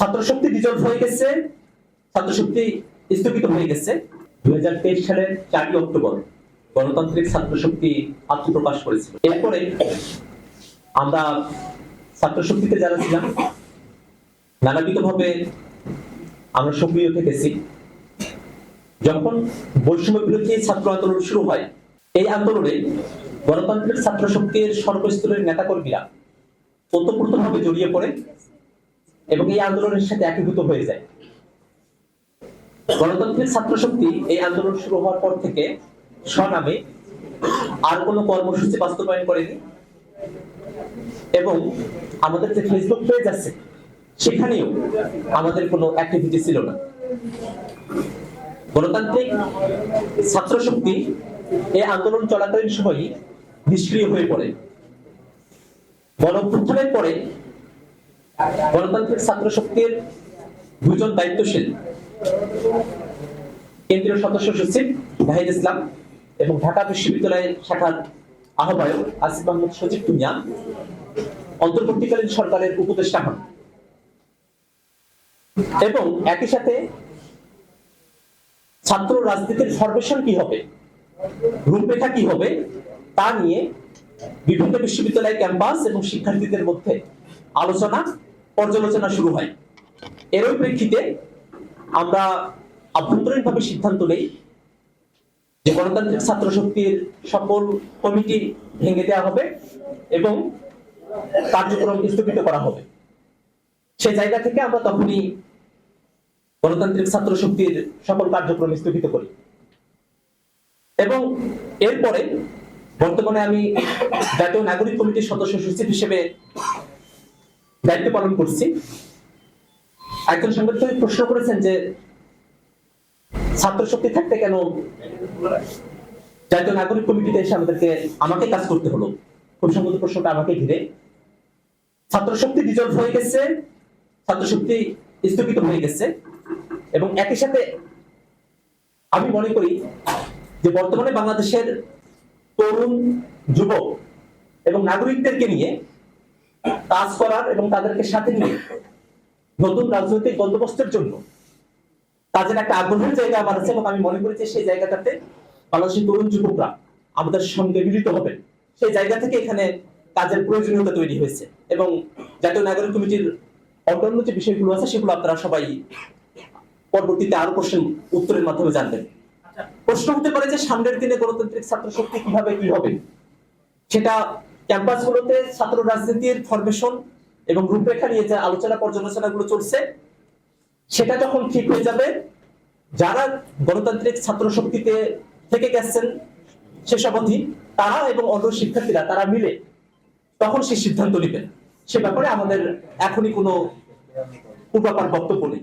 ছাত্র শক্তি ডিজলভ হয়ে গেছে। ছাত্র শক্তি স্থগিত হয়ে গেছে। দুই হাজার তেইশ সালের চারই অক্টোবর গণতান্ত্রিক ছাত্র শক্তি আত্মপ্রকাশ করেছিল। এরপরে আমরা ছাত্র শক্তিতে যারা ছিলাম, নানাবিধভাবে আমরা সক্রিয় থেকেছি। যখন বৈষম্য বিরোধী ছাত্র আন্দোলন শুরু হয়, এই আন্দোলনে গণতান্ত্রিক ছাত্র শক্তির সর্বস্তরের নেতাকর্মীরা ওতপ্রোতভাবে জড়িয়ে পড়ে। এবং এই আন্দোলনের সাথে একীভূত হয়ে যায়। গণতান্ত্রিক ছাত্র শক্তি এই আন্দোলন শুরু হওয়ার পর থেকে স্বনামে আর কোনো কর্মসূচি বাস্তবায়ন করেনি এবং আমাদের যে ফেসবুক পেজ আছে, সেখানেও আমাদের কোনো অ্যাক্টিভিটি ছিল না। গণতান্ত্রিক ছাত্র শক্তি এই আন্দোলন চলাকালীন সময়ই নিষ্ক্রিয় হয়ে পড়ে। গণ অভ্যুত্থানের পরে গণতান্ত্রিক ছাত্র শক্তির দুজন দায়িত্বশীল। কেন্দ্রীয় সদস্য সচিব জাহিদ ইসলাম এবং ঢাকা বিশ্ববিদ্যালয়ের শাখার আহ্বায়ক আসিফ মাহমুদ সচিব টুমিয়া অন্তর্বর্তীকালীন সরকারের উপদেষ্টা হন। এবং একই সাথে ছাত্র রাজনীতির ফরমেশন কি হবে, রূপরেখা কি হবে, তা নিয়ে বিভিন্ন বিশ্ববিদ্যালয় ক্যাম্পাস এবং শিক্ষার্থীদের মধ্যে আলোচনা পর্যালোচনা শুরু হয়। এরই প্রেক্ষিতে আমরা আভ্যন্তরীণভাবে সিদ্ধান্ত নেই যে গণতান্ত্রিক ছাত্র শক্তির সকল কমিটি ভেঙে দেওয়া হবে এবং কার্যক্রম স্থগিত করা হবে। সেই জায়গা থেকে আমরা তখনই গণতান্ত্রিক ছাত্র শক্তির সকল কার্যক্রম স্থগিত করি। এবং এরপরে বর্তমানে আমি জাতীয় নাগরিক কমিটির সদস্য সচিব হিসেবে দায়িত্ব পালন করছি। একজন সাংবাদিক প্রশ্ন করেছেন যে ছাত্র শক্তি থাকতে কেন জাতীয় নাগরিক কমিটিতে এসে আমাদেরকে, আমাকে কাজ করতে হলো? খুব সম্ভবত প্রশ্নটা আমাকে ঘিরে। ছাত্র শক্তি ডিজলভ হয়ে গেছে ছাত্র শক্তি স্থগিত হয়ে গেছে, এবং একই সাথে আমি মনে করি যে বর্তমানে বাংলাদেশের তরুণ, যুবক এবং নাগরিকদেরকে নিয়ে কাজ করার এবং তাদেরকে সাথে নিয়ে নতুন রাজনৈতিক বন্দোবস্তের জন্য। তাদের একটা আগ্রহের জায়গা আমার আছে এবং আমি মনে করি যে সেই জায়গাটাতে বাংলাদেশের তরুণ যুবকরা আমাদের সঙ্গে মিলিত হবেন সেই জায়গা থেকে এখানে কাজের প্রয়োজনীয়তা তৈরি হয়েছে এবং জাতীয় নাগরিক কমিটির অন্যান্য যে বিষয়গুলো আছে সেগুলো আপনারা সবাই পরবর্তীতে আরও প্রশ্ন উত্তরের মাধ্যমে জানবেন। প্রশ্ন হতে পারে যে সামনের দিনে গণতান্ত্রিক ছাত্র শক্তি কীভাবে কি হবে? সেটা ক্যাম্পাসগুলোতে ছাত্র রাজনীতির ফরমেশন এবং রূপরেখা নিয়ে যে আলোচনা পর্যালোচনা গুলো চলছে, সেটা যখন ঠিক হয়ে যাবে, যারা গণতান্ত্রিক ছাত্র শক্তিতে থেকে গেছেন শেষ অবধি তারা এবং অন্য শিক্ষার্থীরা, তারা মিলে তখন সে সিদ্ধান্ত নেবেন। সে ব্যাপারে আমাদের এখনই কোনো পূর্বাপার বক্তব্য নেই।